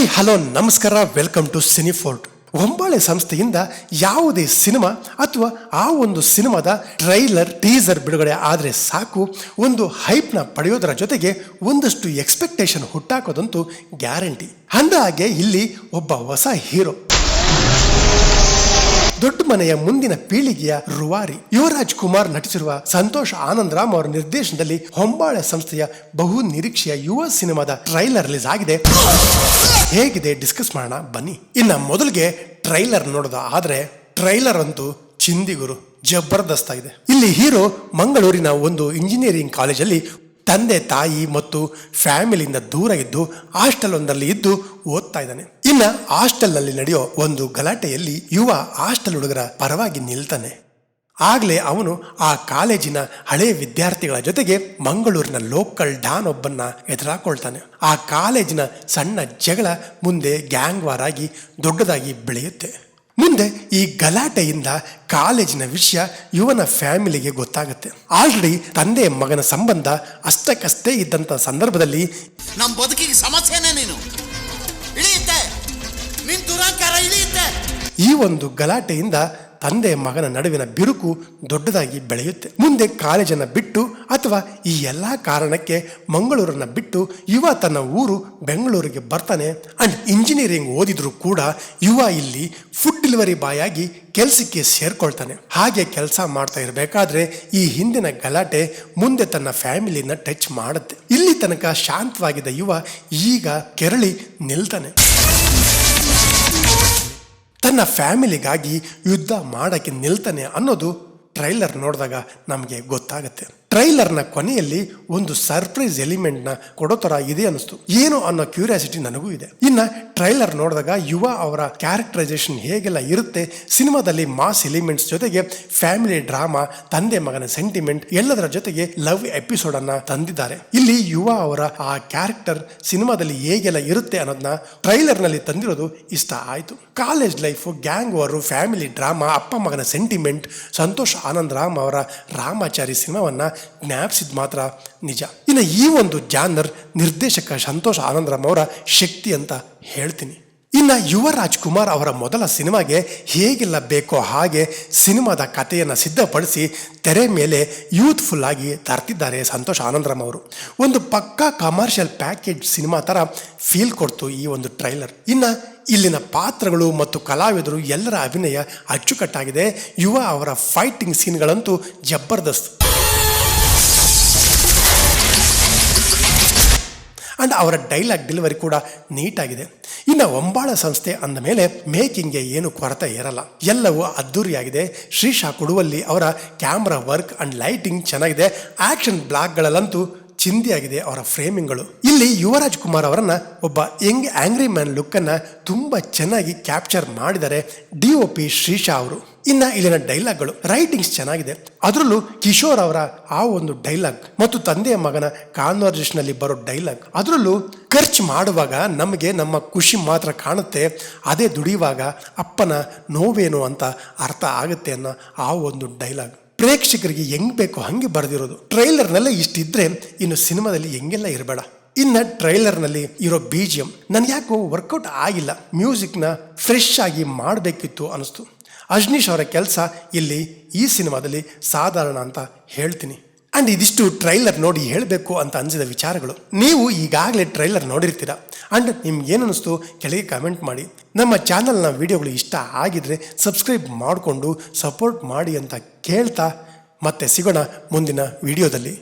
Hi hello ನಮಸ್ಕಾರ welcome to Cinefort Hombale ಸಂಸ್ಥೆಯಿಂದ ಯಾವುದೇ ಸಿನಿಮಾ ಅಥವಾ ಆ ಒಂದು ಸಿನಿಮಾದ ಟ್ರೈಲರ್ ಟೀಸರ್ ಬಿಡುಗಡೆ ಆದರೆ ಸಾಕು. ಒಂದು ಹೈಪ್ನ ಪಡೆಯೋದರ ಜೊತೆಗೆ ಒಂದಷ್ಟು ಎಕ್ಸ್ಪೆಕ್ಟೇಷನ್ ಹುಟ್ಟಾಕೋದಂತೂ ಗ್ಯಾರಂಟಿ ಅಂದ ಹಾಗೆ ಇಲ್ಲಿ ಒಬ್ಬ ಹೊಸ ಹೀರೋ ದೊಡ್ಡ ಮನೆಯ ಮುಂದಿನ ಪೀಳಿಗೆಯ ರುವಾರಿ. ಯುವರಾಜ್ ಕುಮಾರ್ ನಟಿಸಿರುವ ಸಂತೋಷ್ ಆನಂದ್ ರಾಮ್ ಅವರ ನಿರ್ದೇಶನದಲ್ಲಿ ಹೊಂಬಾಳೆ ಸಂಸ್ಥೆಯ ಬಹು ನಿರೀಕ್ಷೆಯ ಯುವ ಸಿನಿಮಾದ ಟ್ರೈಲರ್ ರಿಲೀಸ್ ಆಗಿದೆ. ಹೇಗಿದೆ ಡಿಸ್ಕಸ್ ಮಾಡೋಣ, ಬನ್ನಿ. ಇನ್ನ ಮೊದಲಿಗೆ ಟ್ರೈಲರ್ ನೋಡೋದ, ಆದ್ರೆ ಟ್ರೈಲರ್ ಅಂತೂ ಚಿಂದಿಗುರು ಜಬರ್ದಸ್ತ್ ಆಗಿದೆ ಇಲ್ಲಿ ಹೀರೋ ಮಂಗಳೂರಿನ ಒಂದು ಇಂಜಿನಿಯರಿಂಗ್ ಕಾಲೇಜಲ್ಲಿ ತಂದೆ, ತಾಯಿ ಮತ್ತು ಫ್ಯಾಮಿಲಿಯಿಂದ ದೂರ ಇದ್ದು ಹಾಸ್ಟೆಲ್ ಒಂದರಲ್ಲಿ ಇದ್ದು ಓದ್ತಾ ಇದ್ದಾನೆ. ಇನ್ನ ಹಾಸ್ಟೆಲ್ನಲ್ಲಿ ನಡೆಯೋ ಒಂದು ಗಲಾಟೆಯಲ್ಲಿ ಯುವ ಹಾಸ್ಟೆಲ್ ಹುಡುಗರ ಪರವಾಗಿ ನಿಲ್ತಾನೆ. ಆಗ್ಲೇ ಅವನು ಆ ಕಾಲೇಜಿನ ಹಳೆ ವಿದ್ಯಾರ್ಥಿಗಳ ಜೊತೆಗೆ ಮಂಗಳೂರಿನ ಲೋಕಲ್ ಡಾನ್ ಒಬ್ಬನ್ನ ಎದುರಾಕೊಳ್ತಾನೆ. ಆ ಕಾಲೇಜಿನ ಸಣ್ಣ ಜಗಳ ಮುಂದೆ ಗ್ಯಾಂಗ್ ವಾರ್ ಆಗಿ ದೊಡ್ಡದಾಗಿ ಬೆಳೆಯುತ್ತೆ. ಮುಂದೆ ಈ ಗಲಾಟೆಯಿಂದ ಕಾಲೇಜಿನ ವಿಷಯ ಯುವನ ಫ್ಯಾಮಿಲಿಗೆ ಗೊತ್ತಾಗುತ್ತೆ. ಆಲ್ರೆಡಿ ತಂದೆ ಮಗನ ಸಂಬಂಧ ಅಷ್ಟಕ್ಕಷ್ಟೇ ಇದ್ದಂಥ ಸಂದರ್ಭದಲ್ಲಿ ನಮ್ಮ ಬದುಕಿಗೆ ಸಮಸ್ಯೆನೇ ನೀನು. ಈ ಒಂದು ಗಲಾಟೆಯಿಂದ ತಂದೆ ಮಗನ ನಡುವಿನ ಬಿರುಕು ದೊಡ್ಡದಾಗಿ ಬೆಳೆಯುತ್ತೆ. ಮುಂದೆ ಕಾಲೇಜನ್ನು ಬಿಟ್ಟು ಅಥವಾ ಈ ಎಲ್ಲ ಕಾರಣಕ್ಕೆ ಮಂಗಳೂರನ್ನು ಬಿಟ್ಟು ಯುವ ತನ್ನ ಊರು ಬೆಂಗಳೂರಿಗೆ ಬರ್ತಾನೆ. ಅಂಡ್ ಇಂಜಿನಿಯರಿಂಗ್ ಓದಿದರೂ ಕೂಡ ಯುವ ಇಲ್ಲಿ ಫುಡ್ ಡೆಲಿವರಿ ಬಾಯ್ ಆಗಿ ಕೆಲಸಕ್ಕೆ ಸೇರ್ಕೊಳ್ತಾನೆ. ಹಾಗೆ ಕೆಲಸ ಮಾಡ್ತಾ ಇರಬೇಕಾದ್ರೆ ಈ ಹಿಂದಿನ ಗಲಾಟೆ ಮುಂದೆ ತನ್ನ ಫ್ಯಾಮಿಲಿನ ಟಚ್ ಮಾಡುತ್ತೆ. ಇಲ್ಲಿ ತನಕ ಶಾಂತವಾಗಿದ್ದ ಯುವ ಈಗ ಕೆರಳಿ ನಿಲ್ತಾನೆ. ತನ್ನ ಫ್ಯಾಮಿಲಿಗಾಗಿ ಯುದ್ಧ ಮಾಡೋಕ್ಕೆ ನಿಲ್ತಾನೆ ಅನ್ನೋದು ಟ್ರೈಲರ್ ನೋಡಿದಾಗ ನಮಗೆ ಗೊತ್ತಾಗುತ್ತೆ. ಟ್ರೈಲರ್ನ ಕೊನೆಯಲ್ಲಿ ಒಂದು ಸರ್ಪ್ರೈಸ್ ಎಲಿಮೆಂಟ್ನ ಕೊಡೋ ಥರ ಇದೆ ಅನಿಸ್ತು ಏನು ಅನ್ನೋ ಕ್ಯೂರಿಯಾಸಿಟಿ ನನಗೂ ಇದೆ. ಇನ್ನು ಟ್ರೈಲರ್ ನೋಡಿದಾಗ ಯುವ ಅವರ ಕ್ಯಾರೆಕ್ಟರೈಸೇಷನ್ ಹೇಗೆಲ್ಲ ಇರುತ್ತೆ, ಸಿನಿಮಾದಲ್ಲಿ ಮಾಸ್ ಎಲಿಮೆಂಟ್ಸ್ ಜೊತೆಗೆ ಫ್ಯಾಮಿಲಿ ಡ್ರಾಮಾ, ತಂದೆ ಮಗನ ಸೆಂಟಿಮೆಂಟ್ ಎಲ್ಲದರ ಜೊತೆಗೆ ಲವ್ ಎಪಿಸೋಡ್ ಅನ್ನ ತಂದಿದ್ದಾರೆ. ಇಲ್ಲಿ ಯುವ ಅವರ ಆ ಕ್ಯಾರೆಕ್ಟರ್ ಸಿನಿಮಾದಲ್ಲಿ ಹೇಗೆಲ್ಲ ಇರುತ್ತೆ ಅನ್ನೋದನ್ನ ಟ್ರೈಲರ್ನಲ್ಲಿ ತಂದಿರೋದು ಇಷ್ಟ ಆಯ್ತು. ಕಾಲೇಜ್ ಲೈಫ್, ಗ್ಯಾಂಗ್ ಅವರು ಫ್ಯಾಮಿಲಿ ಡ್ರಾಮಾ, ಅಪ್ಪ ಮಗನ ಸೆಂಟಿಮೆಂಟ್, ಸಂತೋಷ್ ಆನಂದ್ ರಾಮ್ ಅವರ ರಾಮಾಚಾರಿ ಸಿನಿಮಾವನ್ನ ಜ್ಞಾಪಿಸಿದ ಮಾತ್ರ ನಿಜ. ಇನ್ನು ಈ ಒಂದು ಜಾನರ್ ನಿರ್ದೇಶಕ ಸಂತೋಷ್ ಆನಂದರಾಮ್ ಅವರ ಶಕ್ತಿ ಅಂತ ಹೇಳ್ತೀನಿ. ಇನ್ನು ಯುವ ಕುಮಾರ್ ಅವರ ಮೊದಲ ಸಿನಿಮಾಗೆ ಹೇಗೆಲ್ಲ ಬೇಕೋ ಹಾಗೆ ಸಿನಿಮಾದ ಕಥೆಯನ್ನು ಸಿದ್ಧಪಡಿಸಿ ತೆರೆ ಮೇಲೆ ಯೂತ್ಫುಲ್ ಆಗಿ ತರ್ತಿದ್ದಾರೆ ಸಂತೋಷ್ ಆನಂದರಾಮ್ ಅವರು. ಒಂದು ಪಕ್ಕಾ ಕಮರ್ಷಿಯಲ್ ಪ್ಯಾಕೇಜ್ ಸಿನಿಮಾ ಥರ ಫೀಲ್ ಕೊಡ್ತು ಈ ಒಂದು ಟ್ರೈಲರ್. ಇನ್ನು ಇಲ್ಲಿನ ಪಾತ್ರಗಳು ಮತ್ತು ಕಲಾವಿದರು ಎಲ್ಲರ ಅಭಿನಯ ಅಚ್ಚುಕಟ್ಟಾಗಿದೆ. ಯುವ ಅವರ ಫೈಟಿಂಗ್ ಸೀನ್ಗಳಂತೂ ಜಬರ್ದಸ್ತ್. ಅಂಡ್ ಅವರ ಡೈಲಾಗ್ ಡೆಲಿವರಿ ಕೂಡ ನೀಟಾಗಿದೆ. ಇನ್ನು ಒಂಬಾಳ ಸಂಸ್ಥೆ ಅಂದ ಮೇಲೆ ಮೇಕಿಂಗ್ಗೆ ಏನು ಕೊರತೆ ಇರಲ್ಲ. ಎಲ್ಲವೂ ಅದ್ದೂರಿಯಾಗಿದೆ. ಶ್ರೀಶಾ ಕೊಡುವಲ್ಲಿ ಅವರ ಕ್ಯಾಮ್ರಾ ವರ್ಕ್ ಆ್ಯಂಡ್ ಲೈಟಿಂಗ್ ಚೆನ್ನಾಗಿದೆ. ಆ್ಯಕ್ಷನ್ ಬ್ಲಾಕ್ಗಳಲ್ಲಂತೂ ಚಿಂದಿಯಾಗಿದೆ ಅವರ ಫ್ರೇಮಿಂಗ್ಗಳು. ಇಲ್ಲಿ ಯುವರಾಜ್ ಕುಮಾರ್ ಅವರನ್ನು ಒಬ್ಬ ಯಂಗ್ ಆಂಗ್ರಿ ಮ್ಯಾನ್ ಲುಕ್ಕನ್ನು ತುಂಬಾ ಚೆನ್ನಾಗಿ ಕ್ಯಾಪ್ಚರ್ ಮಾಡಿದರೆ ಡಿ ಒ ಪಿ ಶ್ರೀಶಾ ಅವರು. ಇನ್ನ ಇಲ್ಲಿನ ಡೈಲಾಗ್ಗಳು ರೈಟಿಂಗ್ಸ್ ಚೆನ್ನಾಗಿದೆ. ಅದರಲ್ಲೂ ಕಿಶೋರ್ ಅವರ ಆ ಒಂದು ಡೈಲಾಗ್ ಮತ್ತು ತಂದೆಯ ಮಗನ ಕಾನ್ವರ್ಜೇಷನ್ ಅಲ್ಲಿ ಬರೋ ಡೈಲಾಗ್ ಅದರಲ್ಲೂ ಖರ್ಚು ಮಾಡುವಾಗ ನಮಗೆ ನಮ್ಮ ಖುಷಿ ಮಾತ್ರ ಕಾಣುತ್ತೆ, ಅದೇ ದುಡಿಯುವಾಗ ಅಪ್ಪನ ನೋವೇನು ಅಂತ ಅರ್ಥ ಆಗುತ್ತೆ ಅನ್ನೋ ಆ ಒಂದು ಡೈಲಾಗ್ ಪ್ರೇಕ್ಷಕರಿಗೆ ಹೆಂಗ್ ಬೇಕೋ ಹಂಗೆ ಬರೆದಿರೋದು. ಟ್ರೈಲರ್ನಲ್ಲೇ ಇಷ್ಟಿದ್ರೆ ಇನ್ನು ಸಿನಿಮಾದಲ್ಲಿ ಹೆಂಗೆಲ್ಲ ಇರಬೇಡ. ಇನ್ನು ಟ್ರೈಲರ್ನಲ್ಲಿ ಇರೋ ಬಿ ಜಿ ಎಂ ಯಾಕೋ ವರ್ಕೌಟ್ ಆಗಿಲ್ಲ. ಮ್ಯೂಸಿಕ್ನ ಫ್ರೆಶ್ ಆಗಿ ಮಾಡಬೇಕಿತ್ತು ಅನಿಸ್ತು ಅಜ್ನೀಶ್ ಅವರ ಕೆಲಸ ಇಲ್ಲಿ ಈ ಸಿನಿಮಾದಲ್ಲಿ ಸಾಧಾರಣ ಅಂತ ಹೇಳ್ತೀನಿ. ಆ್ಯಂಡ್ ಇದಿಷ್ಟು ಟ್ರೈಲರ್ ನೋಡಿ ಹೇಳಬೇಕು ಅಂತ ಅನಿಸಿದ ವಿಚಾರಗಳು. ನೀವು ಈಗಾಗಲೇ ಟ್ರೈಲರ್ ನೋಡಿರ್ತೀರಾ? ಆ್ಯಂಡ್ ನಿಮ್ಗೆ ಏನು ಅನಿಸ್ತು ಕೆಳಗೆ ಕಮೆಂಟ್ ಮಾಡಿ. ನಮ್ಮ ಚಾನಲ್ನ ವಿಡಿಯೋಗಳು ಇಷ್ಟ ಆಗಿದ್ರೆ ಸಬ್ಸ್ಕ್ರೈಬ್ ಮಾಡಿಕೊಂಡು ಸಪೋರ್ಟ್ ಮಾಡಿ ಅಂತ ಕೇಳ್ತಾ ಮತ್ತೆ ಸಿಗೋಣ ಮುಂದಿನ ವಿಡಿಯೋದಲ್ಲಿ.